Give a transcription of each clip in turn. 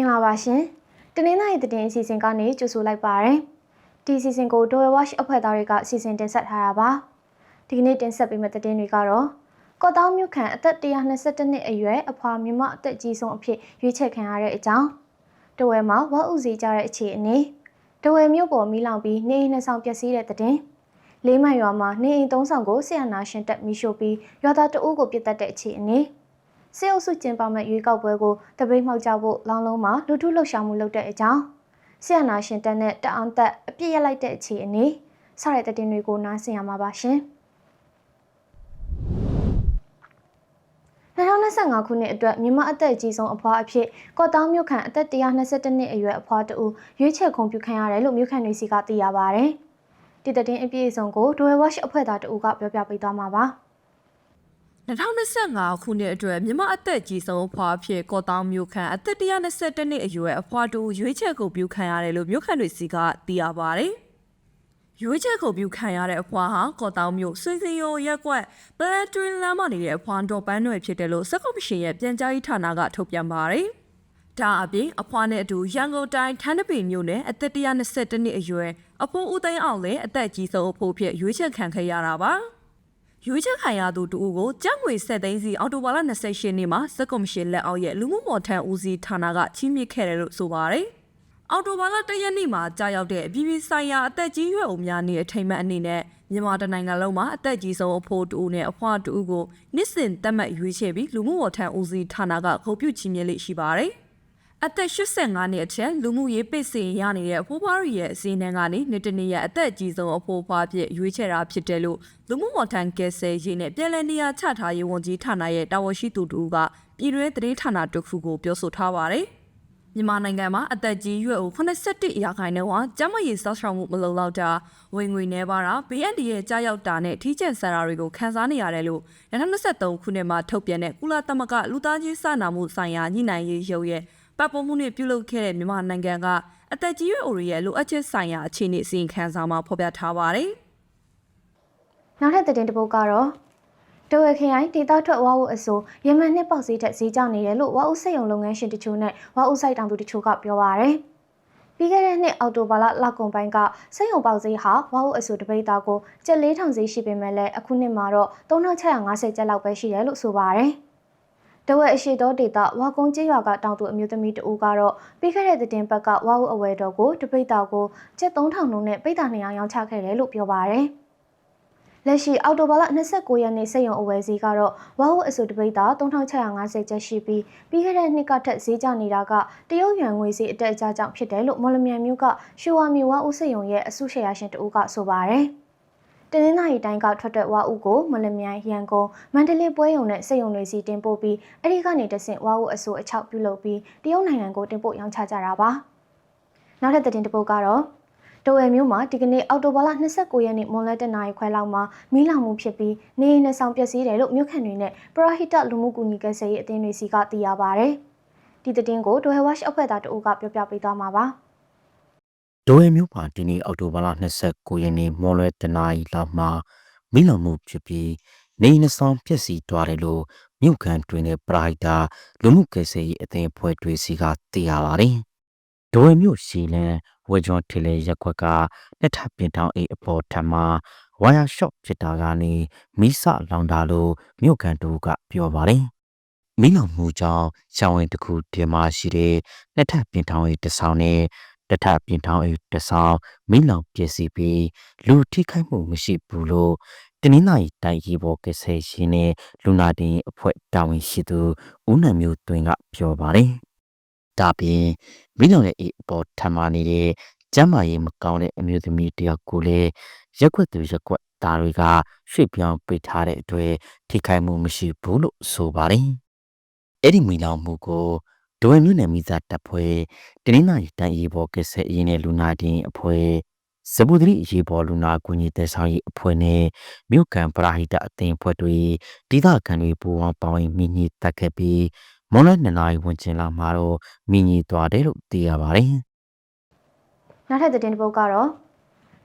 ္ဂလာပါရှင်။တနင်္လာရီသတင်းအစီအစဉ်ကနေကြိုဆိုလိုက်ပါရစေ။ဒီအစီအစဉ်ကို Doyle Watch အဖွဲ့သားတွေကအစီအစဉ်တင်ဆက်ထားတာပါ။ဒီကနေ့တင်ဆက်ပေးမယ့်သတင်းတွေကတော့ကော့တောင်းမြို့ခံအသက်122နှစ်အရွယ်အဖွာမြမအသက်ကြီးဆုံးအဖြစ်ရွေးချယ်ခံရတဲ့အကြောင်းတဝဲမှာဝတ်ဥစီကြတဲ့အခြေအနေတဝဲမြို့ပေါ်မီးလောင်ပြီးနေအိမ်နှစ်ဆောင်ပျက်စီးတဲ့သတင်းလေးမိုင်ရွာမှာနေအိမ်သုံးဆောင်ကိုဆီယနာရှင်တက်မီရှို့ပြီးရွာသားတအုပ်ကိုပြစ်တက်တဲ့အခြေအနေ စေအုပ်စုကျင်းပမဲ့ရွေးကောက်ပွဲကိုတပိတ်မှောက်ကြဖို့လောင်းလုံးမှာလူထုလှုပ်ရှားမှုလုပ်တဲ့အကြောင်းဆီယနာရှင်တက်နဲ့တအောင်သက်အပြစ်ရလိုက်တဲ့အခြေအနေစတဲ့တဲ့တင်တွေကိုနားဆင်ရမှာပါရှင်2025ခုနှစ်အတွက်မြန်မာအသက်အကြီးဆုံးအဖွားအဖြစ်ကော့တောင်းမြို့ခံအသက်122နှစ်အရွယ်အဖွားတူရွေးချယ်ခုံပြုခံရတယ်လို့မြို့ခံတွေစီကသိရပါဗျ။ဒီတဲ့င်းအပြည့်အစုံကို Doyle Watch အဖွဲ့သားတူကပြောပြပေးသွားမှာပါ။ 2025ခုနှစ်အတွက်မြန်မာအသက်ကြီးဆုံးအဖွားဖြစ်ကော့တောင်းမြို့ခန့်အသက်121နှစ်အရွယ်အဖွားတူရွေးချယ်ကုန်ပြုခံရတယ်လို့မြို့ခန့်တွေစီကသိရပါတယ်။ရွေးချယ်ကုန်ပြုခံရတဲ့အဖွားဟာကော့တောင်းမြို့ဆွေစင်ရိုရက်ကွက်ပလန်တွင်လမ်းမနေတဲ့အဖွားတော်ပန်းတွေဖြစ်တယ်လို့စက်ကော်မရှင်ရဲ့ပြန်ကြားရေးဌာနကထုတ်ပြန်ပါတယ်။ဒါအပြင်အဖွားနဲ့အတူရန်ကုန်တိုင်းထန်းတပင်မြို့နယ်အသက်122နှစ်အရွယ်အဖိုးဦးသိန်းအောင်လည်းအသက်ကြီးဆုံးအဖိုးဖြစ်ရွေးချယ်ခံခဲ့ရတာပါ။ ရွေးချယ်ခံရသူတူကိုကြောက်ငွေဆက်သိန်းစီအော်တိုဘာလ28ရက်နေ့မှာစက်ကော်မရှင်လက်အောက်ရဲ့လူမှုမော်ထန်ဦးစီးဌာနကချီးမြှင့်ခဲ့တယ်လို့ဆိုပါတယ်။အော်တိုဘာလ1ရက်နေ့မှာကြာရောက်တဲ့အပြည်ပြည်ဆိုင်ရာအသက်ကြီးရွယ်အိုများနေ့အထိမ်းအမှတ်အနေနဲ့မြန်မာတနိုင်ငံလုံးမှာအသက်ကြီးဆုံးအဖိုးတူနဲ့အဖွားတူကိုနှစ်စဉ်တက်မှတ်ရွေးချယ်ပြီးလူမှုမော်ထန်ဦးစီးဌာနကဂုဏ်ပြုချီးမြှင့်လေးရှိပါတယ်။ အသက်85နှစ်အထက်လူမှုရေးပိတ်စင်ရနေတဲ့အဖိုးဖွားတွေရဲ့အစည်းအဝေးကနေနေ့တနေ့ရက်အသက်အကြီးဆုံးအဖိုးဖွားဖြစ်ရွေးချယ်တာဖြစ်တယ်လို့လူမှုဝန်ထမ်းကယ်ဆယ်ရေးနဲ့ပြည်내နေရာချထားရေးဝန်ကြီးဌာနရဲ့တာဝန်ရှိသူတို့ကပြည်တွင်းသတင်းဌာနတစ်ခုကိုပြောဆိုထားပါတယ်။မြန်မာနိုင်ငံမှာအသက်ကြီးရွယ်အို81ရာခိုင်နှုန်းဟာကျန်းမာရေးစောင့်ရှောက်မှုမလုံလောက်တာဝင်ငွေနှဲပါတာ BND ရဲ့ကြားရောက်တာနဲ့ထိကျန်ဆန္ဒတွေကိုခန်းစားနေရတယ်လို့2023ခုနှစ်မှာထုတ်ပြန်တဲ့ကုလသမဂ္ဂလူသားချင်းစာနာမှုဆိုင်ရာညှိနှိုင်းရေးရုံးရဲ့ ပတ်ပုံမှုနဲ့ပြုလုပ်ခဲ့တဲ့မြန်မာနိုင်ငံကအသက်ကြီးရွယ်အိုတွေရဲ့လိုအပ်ချက်ဆိုင်ရာအခြေအနေအစီရင်ခံစာမှာဖော်ပြထားပါတယ်။နောက်ထပ်သတင်းတစ်ပုဒ်ကတော့တဝဲခရိုင်ဒေသထွက်ဝါဟုအစိုးယမန်နှစ်ပေါက်ဈေးတက်ဈေးကျနေတယ်လို့ဝါဟုစိတ်ယုံလုပ်ငန်းရှင်တချို့နဲ့ဝါဟုဆိုင်တောင်သူတချို့ကပြောပါရယ်ပြီးခဲ့တဲ့နှစ်အောက်တိုဘာလလကုန်ပိုင်းကစိတ်ယုံပေါက်ဈေးဟာဝါဟုအစိုးတပိတ်သားကိုကျပ်4000ဈေးရှိပေမဲ့လည်းအခုနှစ်မှာတော့3650ကျပ်လောက်ပဲရှိတယ်လို့ဆိုပါရယ် တဝက်အရှိတော်ဒေတာဝါကုန်းကျေးရွာကတောင်သူအမျိုးသမီးတဦးကတော့ပြီးခဲ့တဲ့တင်ပတ်ကဝါဟုအဝယ်တော်ကိုတပိတ်တော်ကိုကျပ်3000လုံးနဲ့ပိတ်တာ200ရောင်းချခဲ့တယ်လို့ပြောပါရယ်လက်ရှိအော်တိုဘာလ29ရက်နေ့စက်ရုံအဝယ်ဈေးကတော့ဝါဟုအစုတပိတ်တာ3650ကျပ်ရှိပြီးပြီးခဲ့တဲ့နှစ်ကထက်ဈေးကျနေတာကတရုတ်ယွမ်ငွေဈေးအတက်အကျကြောင့်ဖြစ်တယ်လို့မော်လမြိုင်မြို့ကရှူဝါမီဝါဥစက်ရုံရဲ့အစုရှယ်ယာရှင်တဦးကဆိုပါရယ် တနင်္လာရီတိုင်းကထွက်တဲ့ဝါဥကိုမလမြိုင်ရန်ကုန်မန္တလေးပွဲရုံနဲ့စက်ရုံတွေစီတင်ပို့ပြီးအဲ့ဒီကနေတဆင့်ဝါဥအစိုးအချောက်ပြုလုပ်ပြီးတရုတ်နိုင်ငံကိုတင်ပို့ရောင်းချကြတာပါနောက်ထပ်သတင်းတစ်ပုဒ်ကတော့ဒိုဝဲမျိုးမှာဒီကနေ့အောက်တိုဘာလ29ရက်နေ့မွန်လွဲတနာရီခွဲလောက်မှာမီးလောင်မှုဖြစ်ပြီးနေအိမ်နဲ့ဆောင်ပျက်စီးတယ်လို့မြို့ခံတွေနဲ့ပရဟိတလူမှုကူညီကယ်ဆယ်ရေးအသင်းတွေစီကသိရပါဗျ။ဒီသတင်းကိုဒိုဟဲဝက်အဖွဲ့သားတအုပ်ကပြောပြပေးသွားမှာပါ။ ဒိုဝဲမျိုးမှာဒီနေ့အောက်တိုဘာလ29ရက်နေ့မော်လွဲတနာရီလောက်မှာမိလောင်မှုဖြစ်ပြီးနေနှဆောင်ပျက်စီးသွားတယ်လို့မြို့ခံတွင်တဲ့ပရိုက်တာလူမှုကယ်ဆယ်ရေးအသင်းအဖွဲ့တွေစီကသိရပါတယ်။ဒိုဝဲမျိုးရှီလန်ဝဲကျွန်းထီလေရက်ခွက်ကလက်ထပ်ပင်တောင်းအိအပေါ်ထမှာဝါယာရှော့ဖြစ်တာကနေမိစလောင်တာလို့မြို့ခံတို့ကပြောပါတယ်။မိလောင်မှုကြောင့်ရှောင်းဝင်တစ်ခုဒီမှာရှိတဲ့လက်ထပ်ပင်တောင်းအိတဆောင်နဲ့ တထပြင်ထောင်းအိတဆောင်မိလောင်ပျက်စီးပြီးလူထိခိုက်မှုမရှိဘူးလို့တနင်္လာရီတိုင်ရီဘော်ကဆယ်ရှင်နဲ့လူနာတင်အဖွဲ့တာဝန်ရှိသူဦးနံမျိုးတွင်ကပြောပါတယ်။ဒါပြင်မိလောင်ရဲ့အပေါ်ထမ်းမာနေတဲ့ကျမ်းမာရေးမကောင်းတဲ့အမျိုးသမီးတယောက်ကိုလည်းရက်ွက်သူရက်ွက်သားတွေကရွှေ့ပြောင်းပေးထားတဲ့အတွက်ထိခိုက်မှုမရှိဘူးလို့ဆိုပါတယ်။အဲ့ဒီမိလောင်မှုကို ဒိုဝဲမြို့နယ်မိသားတပ်ဖွဲ့တနင်္လာရီတိုင်းရေဘော်ကဆယ်အင်းနဲ့လူနာတင်အဖွဲ့ဇပူဒရီရေဘော်လူနာကူညီတဲ့ဆောင်ရေးအဖွဲ့နဲ့မြို့ကန်ပရာဟိတအသင်းအဖွဲ့တွေဒေသခံတွေပူးပေါင်းပါဝင်မိညီတက်ခဲ့ပြီးမွန်လနှစ်နာရီဝင်ကျင်လာမှာတော့မိညီသွားတယ်လို့သိရပါတယ်။နောက်ထပ်သတင်းတစ်ပုဒ်ကတော့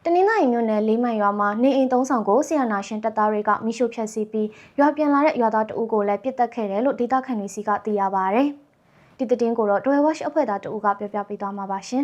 တနင်္လာရီမြို့နယ်လေးမိုင်ရွာမှာနေအိမ်သုံးဆောင်ကိုဆီယနာရှင်တပ်သားတွေကမိရှုဖျက်ဆီးပြီးရွာပြန်လာတဲ့ရွာသားတအုပ်ကိုလည်းပြစ်တက်ခဲ့တယ်လို့ဒေသခံတွေစီကသိရပါဗျ။ ဒီသတင်းကိုတော့ Dwell Watch အဖွဲ့သားတဦးကပြောပြပေးသွားမှာပါရှင်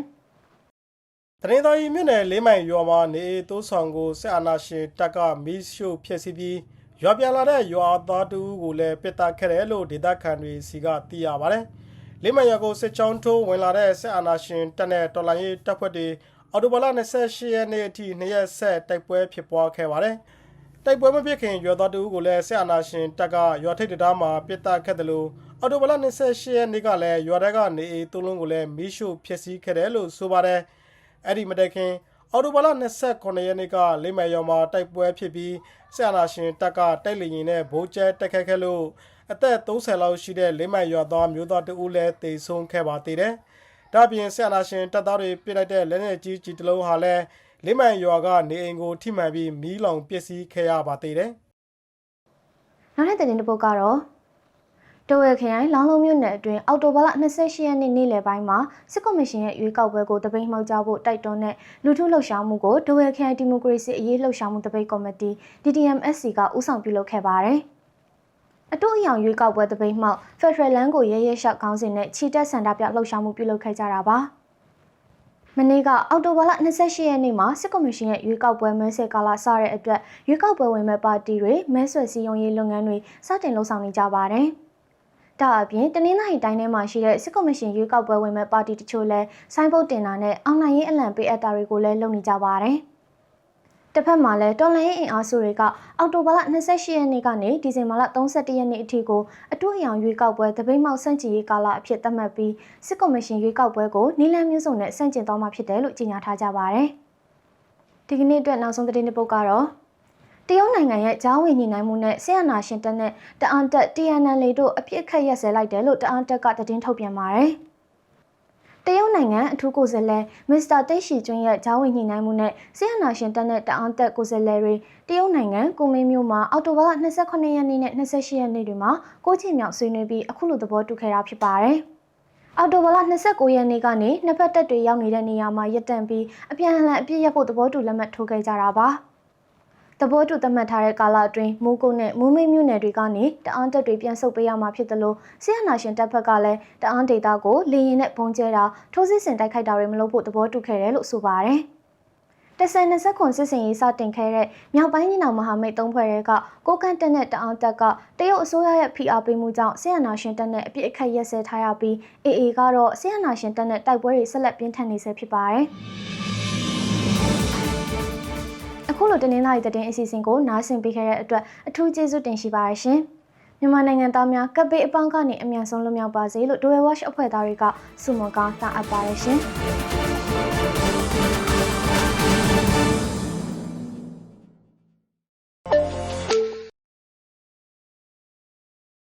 တရင်တော်ကြီးမြို့နယ်လေးမိုင်ရွာမှာနေအိမ်တိုးဆောင်ကိုဆက်အာနာရှင်တပ်ကမီးရှို့ဖျက်ဆီးပြီးရွာပြန်လာတဲ့ရွာသားတူကိုလည်းပစ်တာခဲ့တယ်လို့ဒေသခံတွေစီကသိရပါတယ်။လေးမိုင်ရွာကိုစစ်ချောင်းထိုးဝင်လာတဲ့ဆက်အာနာရှင်တပ်နဲ့တော်လိုင်းရေးတပ်ဖွဲ့တွေအော်တိုဘာလ28ရက်နေ့အထိနှစ်ရက်ဆက်တိုက်ပွဲဖြစ်ပွားခဲ့ပါတယ်။တိုက်ပွဲမဖြစ်ခင်ရွာသားတူကိုလည်းဆက်အာနာရှင်တပ်ကရွာထိပ်တံတားမှာပစ်တာခဲ့တယ်လို့ အော်တိုဘလ28ရက်နေ့ကလည်းရွာထဲကနေအိမ်သုံးလုံးကိုလည်းမီးရှို့ဖျက်ဆီးခဲ့တယ်လို့ဆိုပါတယ်အဲ့ဒီမတိုင်ခင်အော်တိုဘလ29ရက်နေ့ကလိမ့်မယ်ရွာမှာတိုက်ပွဲဖြစ်ပြီးဆက်အာနာရှင်တပ်ကတိုက်လေရင်နဲ့ဗိုးကျဲတက်ခတ်ခဲ့လို့အသက်30လောက်ရှိတဲ့လိမ့်မယ်ရွာသားမျိုးသားတူလည်းတေဆုံးခဲ့ပါသေးတယ်ဒါ့အပြင်ဆက်အာနာရှင်တပ်သားတွေပြစ်လိုက်တဲ့လက်နက်ကြီးကြီးတစ်လုံးဟာလည်းလေးမိုင်ရွာကနေအိမ်ကိုထိမှန်ပြီးမီးလောင်ပျက်စီးခဲ့ရပါသေးတယ်။နောက်တဲ့သတင်းတစ်ပုဒ်ကတော့ တဝဲခရိုင်လောင်းလုံးမြို့နယ်အတွင်းအော်တိုဘာလ28ရက်နေ့နေ့လယ်ပိုင်းမှာစစ်ကော်မရှင်ရဲ့ရွေးကောက်ပွဲကိုတပိတ်မှောက်ကြဖို့တိုက်တွန်းတဲ့လူထုလှုပ်ရှားမှုကိုတဝဲခရိုင်ဒီမိုကရေစီအရေးလှုပ်ရှားမှုတပိတ်ကော်မတီ DDMSC ကဦးဆောင်ပြုလုပ်ခဲ့ပါတယ်။အတူအယောင်ရွေးကောက်ပွဲတပိတ်မှောက် Federal Land ကိုရဲရဲရှောက်ခေါင်းစဉ်နဲ့ခြိတက်စန္ဒပြလှုပ်ရှားမှုပြုလုပ်ခဲ့ကြတာပါ။မနေ့ကအောက်တိုဘာလ28ရက်နေ့မှာစစ်ကော်မရှင်ရဲ့ရွေးကောက်ပွဲမဲဆဲကာလစတဲ့အတွက်ရွေးကောက်ပွဲဝင်မဲ့ပါတီတွေမဲဆွယ်စည်းရုံးရေးလုပ်ငန်းတွေစတင်လှုပ်ဆောင်နေကြပါတယ်။ ဒါအပြင်တနင်္လာရီတိုင်းထဲမှာရှိတဲ့စစ်ကော်မရှင်ရွေးကောက်ပွဲဝင်မဲ့ပါတီတချို့လည်းဆိုင်းဘုတ်တင်တာနဲ့အောင်နိုင်ရေးအလံပေးအပ်တာတွေကိုလည်းလုပ်နေကြပါတယ်။တစ်ဖက်မှာလည်းတော်လန်ရေးအင်အားစုတွေကအောက်တိုဘာလ28ရက်နေ့ကနေဒီဇင်ဘာလ31ရက်နေ့အထိကိုအတူအယောင်ရွေးကောက်ပွဲတပိတ်မောက်စန့်ကျင်ရေးကာလအဖြစ်သတ်မှတ်ပြီးစစ်ကော်မရှင်ရွေးကောက်ပွဲကိုနီလန်မျိုးစုံနဲ့စန့်ကျင်သွားမှာဖြစ်တယ်လို့ကြေညာထားကြပါတယ်။ဒီကနေ့အတွက်နောက်ဆုံးသတင်းတစ်ပုဒ်ကတော့ တရုတ်နိုင်ငံရဲ့ဂျားဝင်ညှိနှိုင်းမှုနဲ့ဆီယနာရှင်တပ်နဲ့တအန်တက် TNL တို့အပြစ်အခတ်ရက်စဲလိုက်တယ်လို့တအန်တက်ကသတင်းထုတ်ပြန်ပါတယ်။တရုတ်နိုင်ငံအထူးကိုယ်စားလှယ်မစ္စတာတိတ်ရှီကျွန်းရဲ့ဂျားဝင်ညှိနှိုင်းမှုနဲ့ဆီယနာရှင်တပ်နဲ့တအန်တက်ကိုယ်စားလှယ်တွေတရုတ်နိုင်ငံကုမင်းမြို့မှာအော်တိုဘာလ28ရက်နေ့နဲ့28ရက်နေ့တွေမှာကိုချင်းမြောက်ဆွေးနွေးပြီးအခုလိုသဘောတူခဲ့တာဖြစ်ပါတယ်။အော်တိုဘာလ29ရက်နေ့ကနေနှစ်ဖက်တပ်တွေရောက်နေတဲ့နေရာမှာရပ်တန့်ပြီးအပြန်အလှန်အပြစ်ရပ်ဖို့သဘောတူလက်မှတ်ထိုးခဲ့ကြတာပါ။ သဘောတူသတ်မှတ်ထားတဲ့ကာလအတွင်းမူကုတ်နဲ့မူမိတ်မြို့နယ်တွေကနေတအန်းတပ်တွေပြန်ဆုတ်ပေးရမှာဖြစ်တယ်လို့ဆီယနာရှင်တပ်ဖက်ကလည်းတအန်းဒေတာကိုလေရင်နဲ့ပုံကျဲတာထိုးစစ်ဆင်တိုက်ခိုက်တာတွေမလုပ်ဖို့သဘောတူခဲ့တယ်လို့ဆိုပါတယ်။တဆန်20ခွန်စစ်စင်ရေးစတင်ခဲ့တဲ့မြောက်ပိုင်းညီနောင်မဟာမိတ်သုံးဖွဲ့တွေကကိုကန့်တက်နဲ့တအောင်တက်ကတရုတ်အစိုးရရဲ့ဖိအားပေးမှုကြောင့်ဆီယနာရှင်တပ်နဲ့အပြစ်အခတ်ရက်စဲထားရပြီး AA ကတော့ဆီယနာရှင်တပ်နဲ့တိုက်ပွဲတွေဆက်လက်ပြင်းထန်နေဆဲဖြစ်ပါတယ်။ အခုလိုတနင်္လာရီသတင်းအစီအစဉ်ကိုနားဆင်ပေးခဲ့တဲ့အတွက်အထူးကျေးဇူးတင်ရှိပါတယ်ရှင်။မြန်မာနိုင်ငံသားများကပ်ပေးအပေါင်းကနေအမြန်ဆုံးလွတ်မြောက်ပါစေလို့ Dwell Watch အဖွဲ့သားတွေကဆုမွန်ကောင်းတောင်းအပ်ပါတယ်ရှင်။